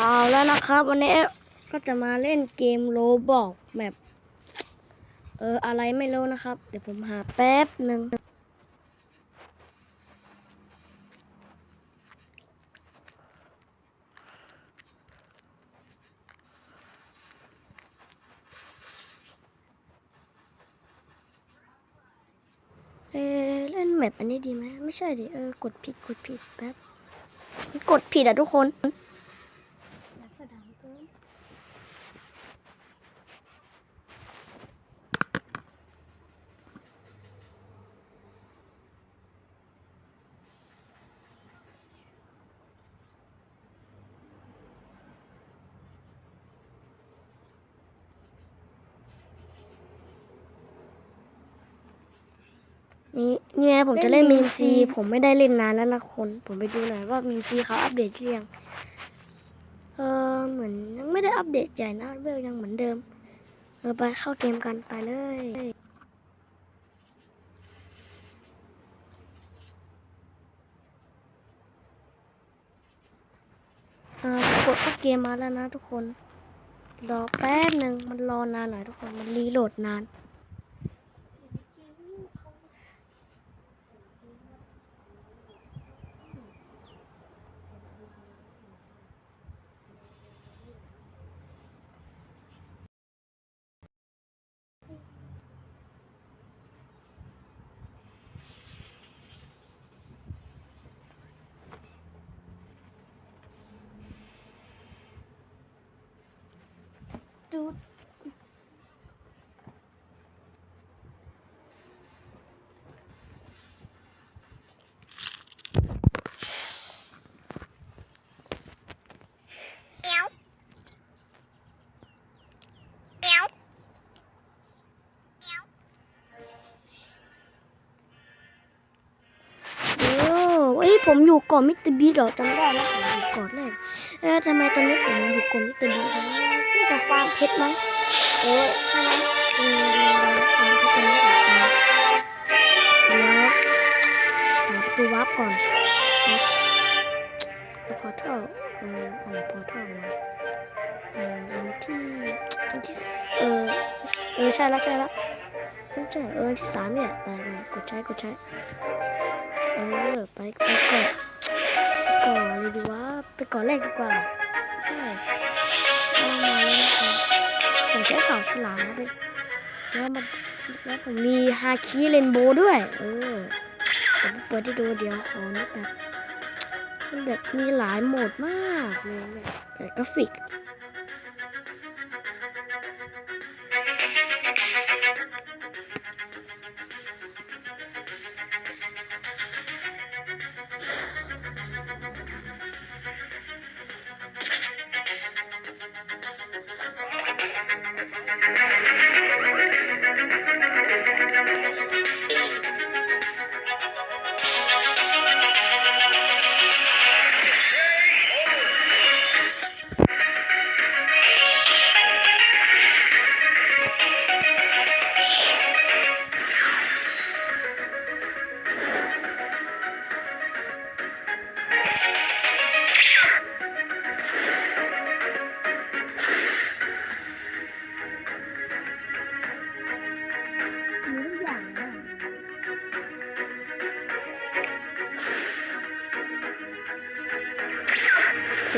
เอาแล้วนะครับ วันนี้ก็จะมาเล่นเกมโรบอกแมปเอออะไรไม่รู้นะครับ เดี๋ยวผมหาแป๊บหนึ่งเออเล่นแมปอันนี้ดีไหมไม่ใช่ดิเออกดผิดกดผิดแป๊บกดผิดอะทุกคน นี่เนี่ยผมจะเล่นเล่มีนม Meme ซี C ผมไม่ได้เล่นนานแล้วนะคน ผมไปดูหน่อยว่ามีมซีเขาอัปเดตหรือยัง เหมือนยังไม่ได้อัปเดตใหญ่นะเวลยังเหมือนเดิมเออไปเข้าเกมกันไปเลยอ่ากดเข้าเกมมาแล้วนะทุกคน รอแป๊บหนึ่งมันรอนานหน่อยทุกคน มันรีโหลดนาน ดูดโอ้เอ้ยผมอยู่ก่อนมิสเตอร์บีเหรอจำได้แล้วผมอยู่ก่อนแรกเอ๊ะทำไมตอนนี้ผมอยู่ก่อนมิสเตอร์บีนะ นี่จะฟาร์มเพชรมั้งเออใช่ไหมอืมฟาร์มเพชรนี้ก่อนฟาร์มเดี๋ยวหาประตูวาร์ปก่อนนะแล้วพอเท่าเออเอาไหนพอเท่าวะเอออันที่อันที่เออเออใช่แล้วใช่แล้วไม่ใช่เอออันที่สามเนี่ยไปไปกดใช้กดใช้เออไปไปก่อนไปก่อนเลยดีวะไปก่อนแรกดีกว่า ผมใช้เข่าฉลามนะเป็นแล้วมันแล้วผมมีฮาคิเรนโบ้ด้วย เออผมเปิดให้ดูเดี๋ยวขอนิดแบบมันแบบมีหลายโหมดมากเลยแบบกราฟิก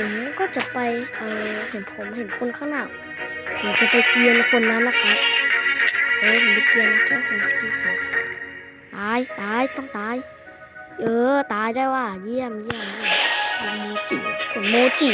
ผมก็จะไปเออเห็นผมเห็นคนข้างหน้าผมจะไปเกียนคนนั้นนะครับเอ้ยผมไปเกียนนะแค่คนสกิลสองตายตายต้องตาย เออตายได้ว่าเยี่ยมเยี่ยมเยี่ยมโมจิผมโมจิ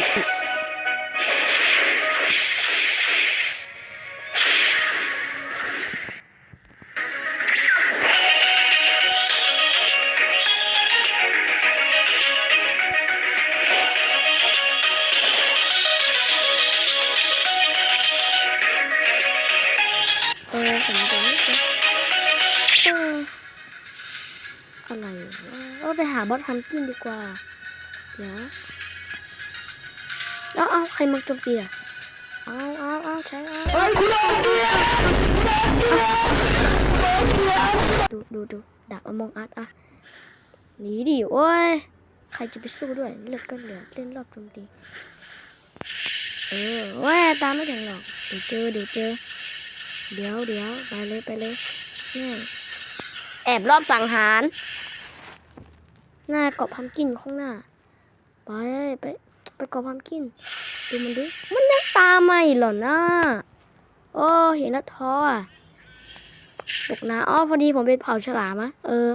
อะไรเออไปหาบอสฮัมกินดีกว่า เดี๋ยวแล้วเอาใครมาจมตีอะเอาเอาเอาใช้เอาดูดูดูดาบอมองอัดอะหนีดิโอ้ยใครจะไปสู้ด้วยเลือดก็เหลือเล่นรอบโจมตีเออว่าตามไม่ถึงหรอกเดี๋ยวเจอเดี๋ยวเจอเดี๋ยวเดี๋ยวไปเลยไปเลยเนี่ย แอบรอบสังหาร หน้าเกาะพัมกินข้างหน้า ไปไปไปเกาะพัมกิน ดูมันดิ มันยังตามมาอีกเหรอนะโอ้เห็นแล้วท้ออะตกนะอ๋อพอดีผมไปเผาฉลามะเออ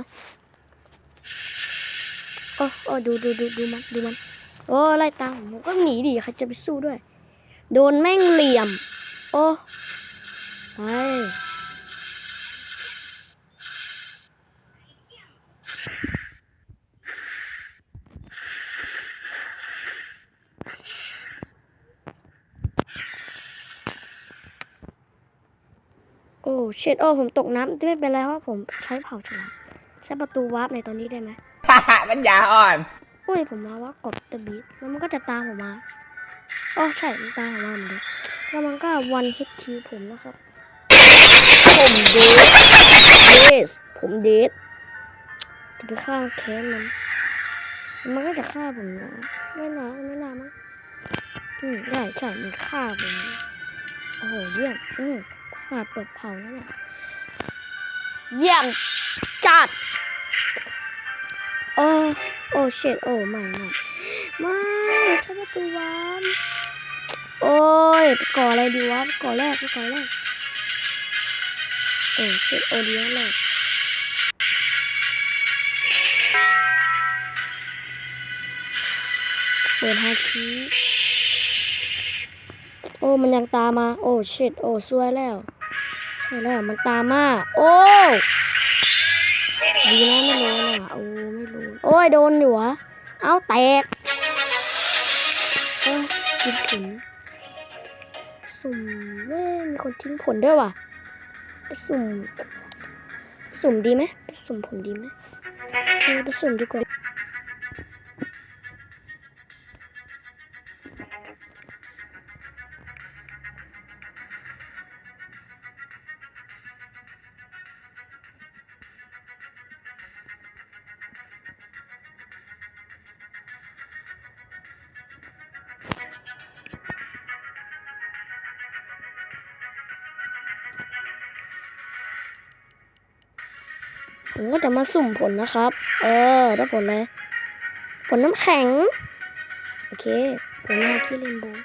โอ้โอ้ดูดูดูดูมันดูมัน โอ้ไล่ตามผมก็หนีดิใครจะไปสู้ด้วย โดนแม่งเหลี่ยม โอ้ไป เช็ดโอ้ผมตกน้ำไม่เป็นไรเพราะผมใช้เผาฉลามใช้ประตูวาร์ปในตอนนี้ได้ไหมปัญญาอ่อนโอ้ยผมมาว่ากบตะบีแล้วมันก็จะตามผมมาอ๋อใช่มันตามผมมาเหมือนเดิมแล้วมันก็วันฮิตคิวผมนะครับ ผมเดทเดสผมเดทจะไปฆ่าแค้นมันมันก็จะฆ่าผมนะไม่นะไม่น่ามั้งอืมได้ใช่มันฆ่าผมโอ้โหเยี่ยมอืม ขนาดเปิดเผาแล้วเนี่ยเยี่ยมจัด โอ้ โอ้เช็ดโอ้ไม่ไม่ไม่ใช่ประตูวานโอ้ยไปก่ออะไรดีวะไปก่อแรกไปก่อแรกโอ้เช็ดโอ้ดีแรกเปิดฮาคิโอ้ มันยังตามมา โอ้เช็ดโอ้ซวยแล้วใช่แล้วมันตามมาโอ้ดีนะไม่โดนอะโอ้ไม่รู้โอ้ยโดนอยู่วะเอาแตกโอ้ยกินผลสุ่มเว้ยมีคนทิ้งผลด้วยว่ะไปสุ่ม สุ่มดีไหมไปสุ่มผลดีไหมเออไปสุ่มดีกว่า ผมก็จะมาสุ่มผลนะครับ เออ ได้ผลเลย ผลน้ำแข็ง โอเค ผลมาขี้เรนโบว์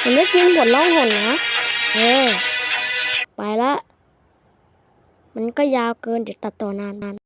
ผมได้กินผลล่องหนนะ เออ ก็ยาวเกินเดี๋ยวตัดต่อนานนาน